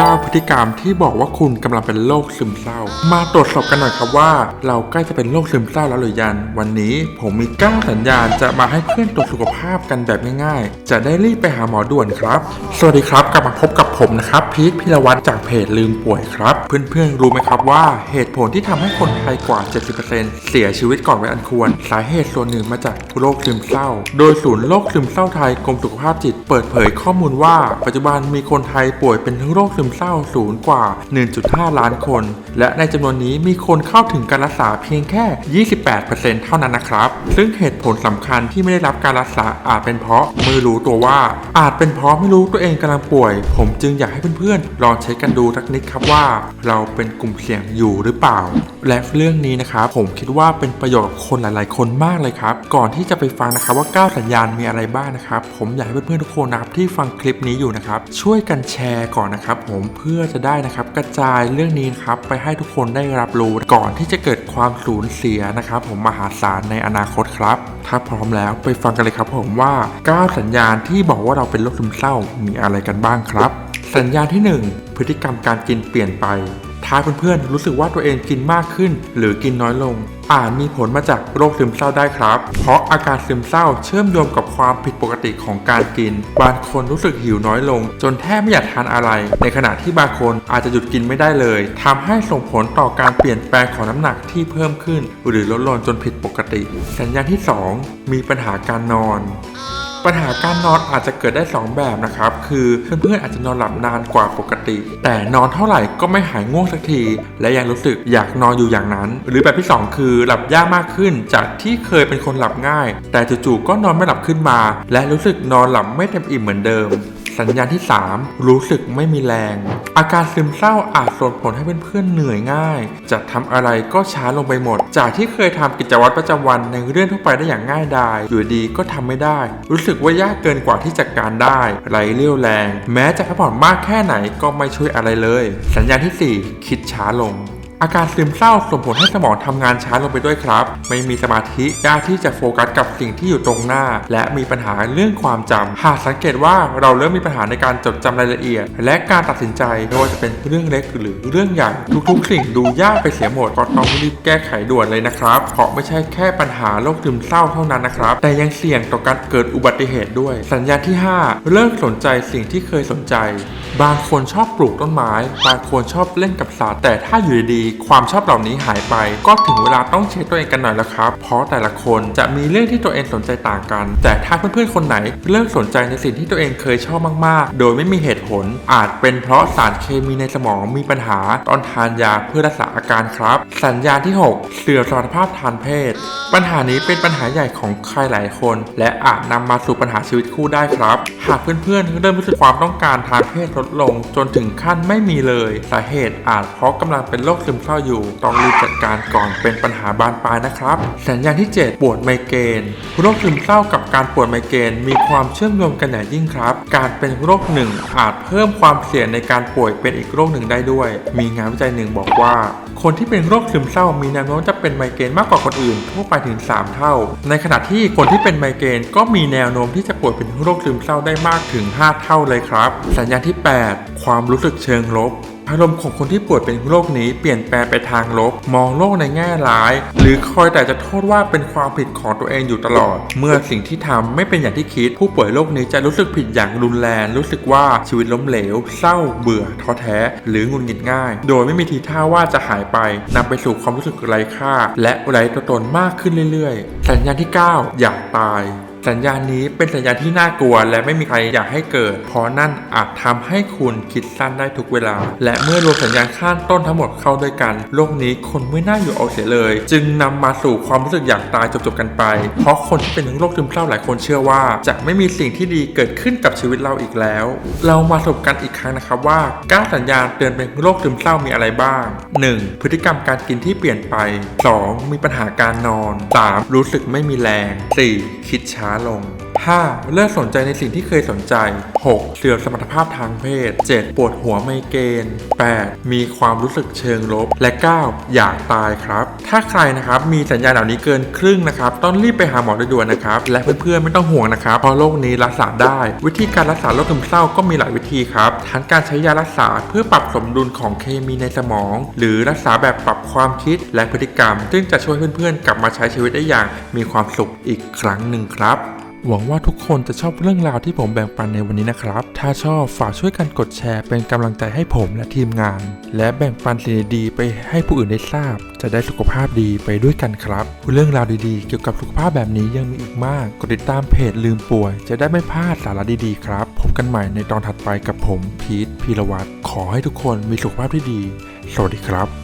9 พฤติกรรมที่บอกว่าคุณกำลังเป็นโรคซึมเศร้า มาตรวจสอบกันหน่อยครับว่า เราใกล้จะเป็นโรคซึมเศร้าแล้วหรือยัง วันนี้ผมมี 9 สัญญาณจะมาให้เพื่อนตรวจสุขภาพกันแบบง่ายๆ จะได้รีบไปหาหมอด่วนครับ สวัสดีครับกลับมาพบกับผมนะครับพีคพิรวัตรจากเพจลืมป่วยครับ เพื่อนๆรู้ไหมครับว่าเหตุผลที่ทำให้คนไทยกว่า 70%เสียชีวิตก่อนวัยอันควร สาเหตุส่วนหนึ่งมาจากโรคซึมเศร้า โดยศูนย์โรคซึมเศร้าไทยกรมสุขภาพจิต เปิดเผยข้อมูลว่า ปัจจุบันมีคนไทยป่วยเป็นโรคซึมเศร้าสูงกว่า 1.5 ล้านคน และในจำนวนนี้มีคนเข้าถึงการรักษาเพียงแค่ 28%เท่านั้นนะครับ ซึ่งเหตุผลสำคัญที่ไม่ได้รับการรักษาอาจเป็นเพราะไม่รู้ตัวว่า อาจเป็นเพราะไม่รู้ตัวเองกำลังป่วย ผมจึงอยากให้เพื่อนๆลองเช็คกันดูสักนิดครับว่า เราเป็นกลุ่มเสี่ยงอยู่หรือเปล่า และเรื่องนี้นะครับผมคิดว่าเป็นประโยชน์กับคนหลาย ๆ คนมากเลยครับ ก่อนที่จะไปฟังนะครับว่า 9 สัญญาณมีอะไรบ้างนะครับ ผมอยากให้เพื่อนๆทุกคนนะครับที่ฟังคลิปนี้อยู่นะครับช่วยกันแชร์ก่อนนะครับผมเพื่อจะได้นะครับกระจายเรื่องนี้นครับไปให้ทุกคนได้รับรู้ก่อนที่จะเกิดความสูญเสียนะครับ ผมมหาศาลในอนาคตครับ ถ้าพร้อมแล้วไปฟังกันเลยครับผมว่า 9 สัญญาณที่บอกว่าเราเป็นโรคซึมเศร้ามีอะไรกันบ้างครับ สัญญาณที่ 1 พฤติกรรมการกินเปลี่ยนไป ถ้าเพื่อนๆรู้สึกว่าตัวเองกินมากขึ้น หรือกินน้อยลง อาจมีผลมาจากโรคซึมเศร้าได้ครับ เพราะอาการซึมเศร้าเชื่อมโยงกับความผิดปกติของการกิน บางคนรู้สึกหิวน้อยลง จนแทบไม่อยากทานอะไร ในขณะที่บางคนอาจจะหยุดกินไม่ได้เลยทำให้ส่งผลต่อการเปลี่ยนแปลงของน้ำหนักที่เพิ่มขึ้น หรือลดลงจนผิดปกติ สัญญาณที่ 2 มีปัญหาการนอน ปัญหาการนอนอาจจะเกิดได้ 2 แบบนะครับ คือเพื่อนๆอาจจะนอนหลับนานกว่าปกติ แต่นอนเท่าไหร่ก็ไม่หายง่วงสักที และยังรู้สึกอยากนอนอยู่อย่างนั้น หรือแบบที่ 2 คือหลับยากมากขึ้น จากที่เคยเป็นคนหลับง่าย แต่จู่ๆก็นอนไม่หลับขึ้นมา และรู้สึกนอนหลับไม่เต็มอิ่มเหมือนเดิม สัญญาณที่ 3 รู้สึกไม่มีแรง อาการซึมเศร้าอาจส่งผลให้เพื่อนๆเหนื่อยง่าย จะทำอะไรก็ช้าลงไปหมด จากที่เคยทำกิจวัตรประจำวันในเรื่องทั่วไปได้อย่างง่ายดายอยู่ดีก็ทำไม่ได้ รู้สึกว่ายากเกินกว่าที่จัดการได้ไรเรี่ยวแรง แม้จะพักผ่อนมากแค่ไหนก็ไม่ช่วยอะไรเลย สัญญาณที่ 4 คิดช้าลง อาการซึมเศร้าส่งผลให้สมองทำงานช้าลงไปด้วยครับ ไม่มีสมาธิยากที่จะโฟกัสกับสิ่งที่อยู่ตรงหน้า และมีปัญหาเรื่องความจำหากสังเกตว่าเราเริ่มมีปัญหาในการจดจำรายละเอียด และการตัดสินใจไม่ว่าจะเป็นเรื่องเล็กหรือเรื่องใหญ่ทุกๆ สิ่งดูยากไปเสียหมดก็ต้องรีบแก้ไขด่วนเลยนะครับ เพราะไม่ใช่แค่ปัญหาโรคซึมเศร้าเท่านั้นนะครับ แต่ยังเสี่ยงต่อการเกิดอุบัติเหตุด้วย สัญญาณที่ 5 เลิกสนใจสิ่งที่เคยสนใจ บางคนชอบปลูกต้นไม้ บางคนชอบเล่นกับสัตว์แต่ถ้าอยู่ดีความชอบเหล่านี้หายไป ก็ถึงเวลาต้องเช็คตัวเองกันหน่อยแล้วครับ เพราะแต่ละคนจะมีเรื่องที่ตัวเองสนใจต่างกัน แต่ถ้าเพื่อนๆคนไหนเลิกสนใจในสิ่งที่ตัวเองเคยชอบมากๆ โดยไม่มีเหตุผล อาจเป็นเพราะสารเคมีในสมองมีปัญหาตองทานยาเพื่อรักษาอาการครับ สัญญาณที่ 6 เสื่อมสมรรถภาพทางเพศ ปัญหานี้เป็นปัญหาใหญ่ของใครหลายคน และอาจนำมาสู่ปัญหาชีวิตคู่ได้ครับ หากเพื่อนๆเริ่มรู้สึกความต้องการทางเพศลดลง จนถึงขั้นไม่มีเลย สาเหตุอาจเพราะกำลังเป็นโรคซึมเศร้าอยู่ ต้องรีบจัดการก่อนเป็นปัญหาบานปลายนะครับ สัญญาณที่ 7 ปวดไมเกรนโรคซึมเศร้ากับการปวดไมเกรนมีความเชื่อมโยงกันอย่างยิ่งครับ การเป็นโรคหนึ่งอาจเพิ่มความเสี่ยงในการป่วยเป็นอีกโรคหนึ่งได้ด้วย มีงานวิจัยหนึ่งบอกว่า คนที่เป็นโรคซึมเศร้ามีแนวโน้มจะเป็นไมเกรนมากกว่าคนอื่นทั่วไปถึง 3 เท่า ในขณะที่คนที่เป็นไมเกรนก็มีแนวโน้มที่จะป่วยเป็นโรคซึมเศร้าได้มากถึง 5 เท่าเลยครับ สัญญาณที่ 8 ความรู้สึกเชิงลบ อารมณ์ของคนที่ป่วยเป็นโรคนี้เปลี่ยนแปลงไปทางลบ มองโลกในแง่ร้าย หรือคอยแต่จะโทษว่าเป็นความผิดของตัวเองอยู่ตลอด เมื่อสิ่งที่ทำไม่เป็นอย่างที่คิด ผู้ป่วยโรคนี้จะรู้สึกผิดอย่างรุนแรงรู้สึกว่าชีวิตล้มเหลว เศร้าเบื่อท้อแท้ หรืองุดหงิดง่าย โดยไม่มีทีท่าว่าจะหายไปนำไปสู่ความรู้สึกไร้ค่า และไร้ตัวตนมากขึ้นเรื่อยๆ สัญญาณที่ 9 อยากตาย สัญญาณนี้เป็นสัญญาณที่น่ากลัว และไม่มีใครอยากให้เกิด เพราะนั่นอาจทำให้คุณคิดสั้นได้ทุกเวลา และเมื่อรวมสัญญาณข้างต้นทั้งหมดเข้าด้วยกัน โลกนี้คนไม่น่าอยู่เอาเสียเลย จึงนำมาสู่ความรู้สึกอยากตายจบๆกันไป เพราะคนที่เป็นโรคซึมเศร้าหลายคนเชื่อว่า จะไม่มีสิ่งที่ดีเกิดขึ้นกับชีวิตเราอีกแล้ว เรามาสรุปกันอีกครั้งนะครับว่าการสัญญาณเตือนเป็นโรคซึมเศร้ามีอะไรบ้าง 1. พฤติกรรมการกินที่เปลี่ยนไป 2. มีปัญหาการนอน 3. รู้สึกไม่มีแรง 4. คิดช้าลง 5. เลิกสนใจในสิ่งที่เคยสนใจ 6. เสื่อมสมรรถภาพทางเพศ 7. ปวดหัวไมเกรน 8. มีความรู้สึกเชิงลบ และ 9. อยากตายครับ ถ้าใครนะครับมีสัญญาณเหล่านี้เกินครึ่งนะครับต้องรีบไปหาหมอโดยด่วนนะครับ และเพื่อนๆไม่ต้องห่วงนะครับเพราะโรคนี้รักษาได้ วิธีการรักษาโรคซึมเศร้าก็มีหลายวิธีครับทั้งการใช้ยารักษาเพื่อปรับสมดุลของเคมีในสมอง หรือรักษาแบบปรับความคิดและพฤติกรรม ซึ่งจะช่วยเพื่อนๆ กลับมาใช้ชีวิตได้อย่างมีความสุขอีกครั้งหนึ่งครับ หวังว่าทุกคนจะชอบเรื่องราวที่ผมแบ่งปันในวันนี้นะครับ ถ้าชอบฝากช่วยกันกดแชร์เป็นกำลังใจให้ผมและทีมงาน และแบ่งปันสิ่งดีๆไปให้ผู้อื่นได้ทราบ จะได้สุขภาพดีไปด้วยกันครับเรื่องราวดีๆ เกี่ยวกับสุขภาพแบบนี้ยังมีอีกมาก กดติดตามเพจลืมป่วย จะได้ไม่พลาดสาระดีๆครับ พบกันใหม่ในตอนถัดไปกับผมพีทพีรวัตรขอให้ทุกคนมีสุขภาพที่ดี สวัสดีครับ